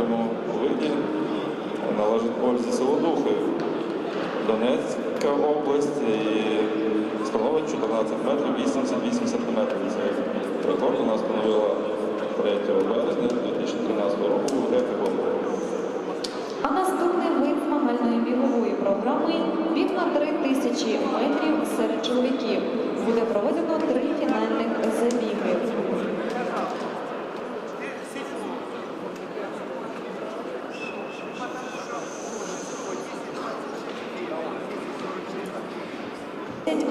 цьому виді належить Ользі Солодухи. Донецька область і становить 14 метрів 88 сантиметрів. Це рекорд вона встановила 3 березня 2013 року у Грефіку. А наступний вид змагальної бігової програми біг на 3 тисячі метрів серед чоловіків. Буде проведено три фінальних забіги.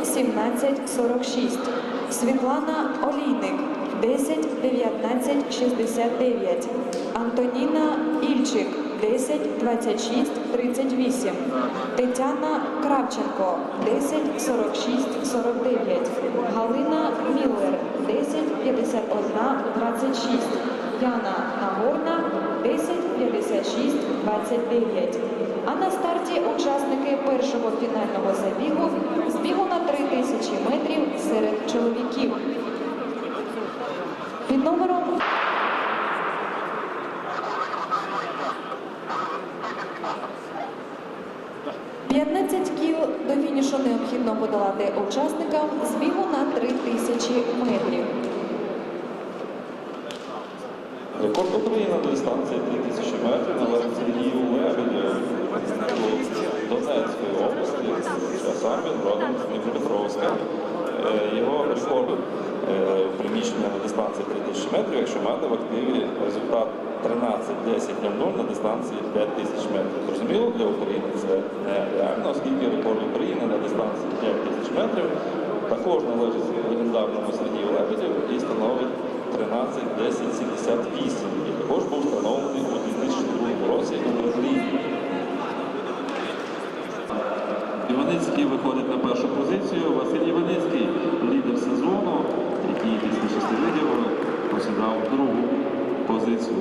Сімнадцять сорок шість. Світлана Олійник 10 19 69. Антоніна Ільчик 10 26 38. Тетяна Кравченко 10 46 49. Галина Міллер 10 51 26. Яна Нагорна 10 56 29. А на старті учасники першого фінального забігу з бігу на 3000 метрів серед чоловіків. Під номером 15 кіл до фінішу необхідно подолати учасникам з бігу на 3000 метрів. Рекорд України на дистанції 3000 метрів належить Сергію Лебедю з Донецької області. А сам він родом Дніпропетровська. Е, Його рекорд е, приміщення на дистанції 3000 метрів, якщо мати в активі результат 13.10.00 на дистанції 5000 метрів. Зрозуміло, для України це нереально, оскільки рекорд України на дистанції 5000 метрів також належить легендарному Сергію Лебедю і становить 13.10.78, який також був встановлений у Іваницький виходить на першу позицію. Василь Іваницький, лідер сезону, який після шести видів посідав другу позицію.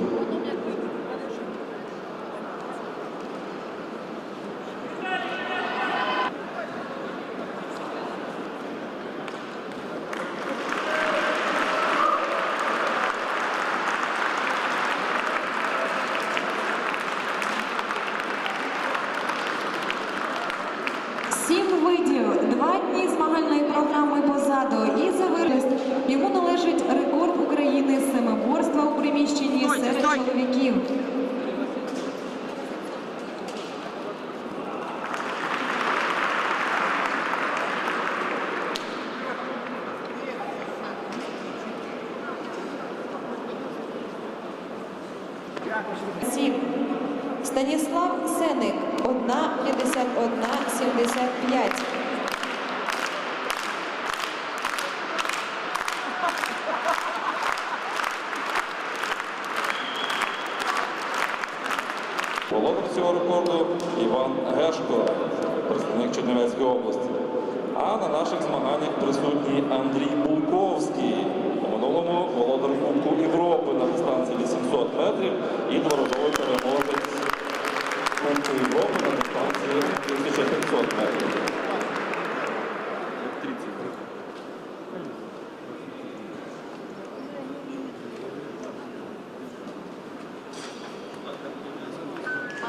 Сім видів, два дні змагальної програми позаду і завершить. Йому належить рекорд України з семиборства у приміщенні серед чоловіків. Сім. Станіслав Сеник 1,51,75. Володар цього рекорду Іван Гешко, представник Чернівецької області. А на наших змаганнях присутній Андрій Булковський. У минулому володар Кубку Європи на дистанції 800 метрів і дворазовий переможець Кубку Європи на дистанції 1500 метрів.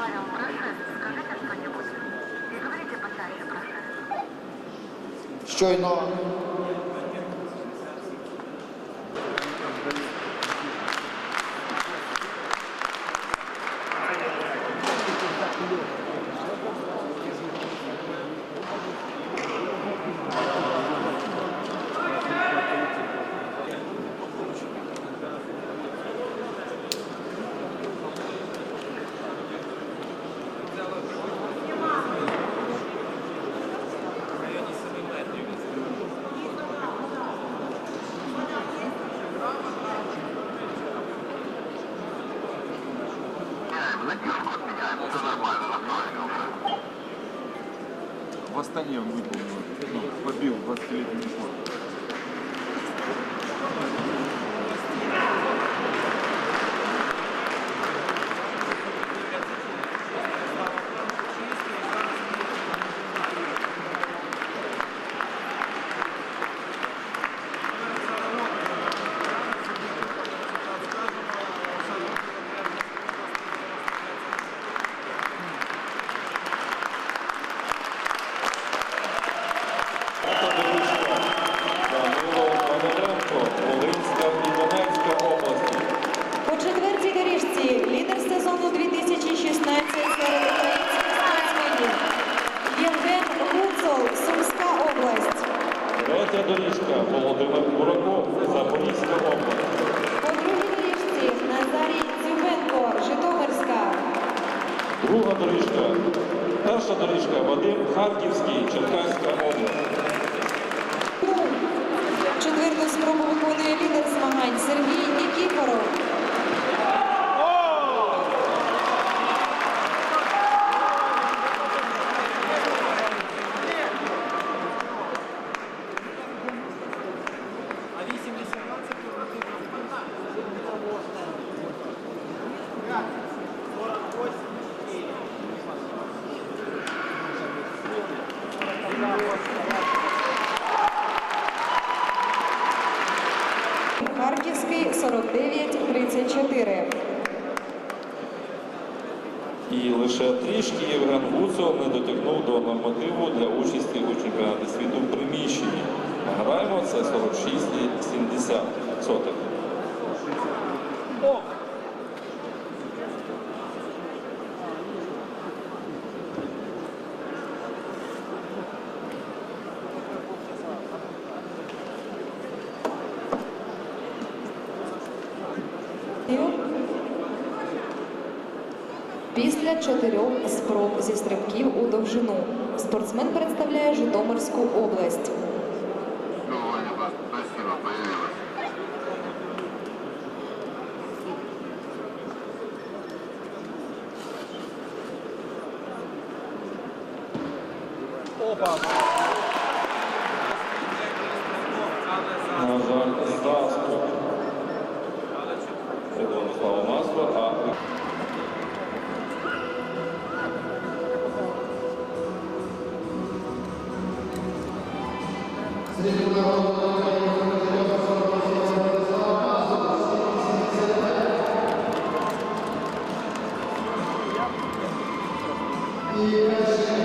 Павел, прошу, скажите что-нибудь. Говорите почаще, прошу. Щойно на них ход меняем. Это нормально, настроили уже. Восстание он выполнил. Ну, побил 20-летний рекорд. Друга доріжка. Перша доріжка Вадим Харківський, Черкаська область. Четверту спробу виконує лідер змагань Сергій Нікіфоров. Харківський 49-34. І лише трішки Євген Гуцо не дотягнув до нормативу для участі у чемпіонаті світу в приміщенні. Граємо це 46,70 сотих. Після чотирьох спроб зі стрибків у довжину спортсмен представляє Житомирську область. Ну, Yes.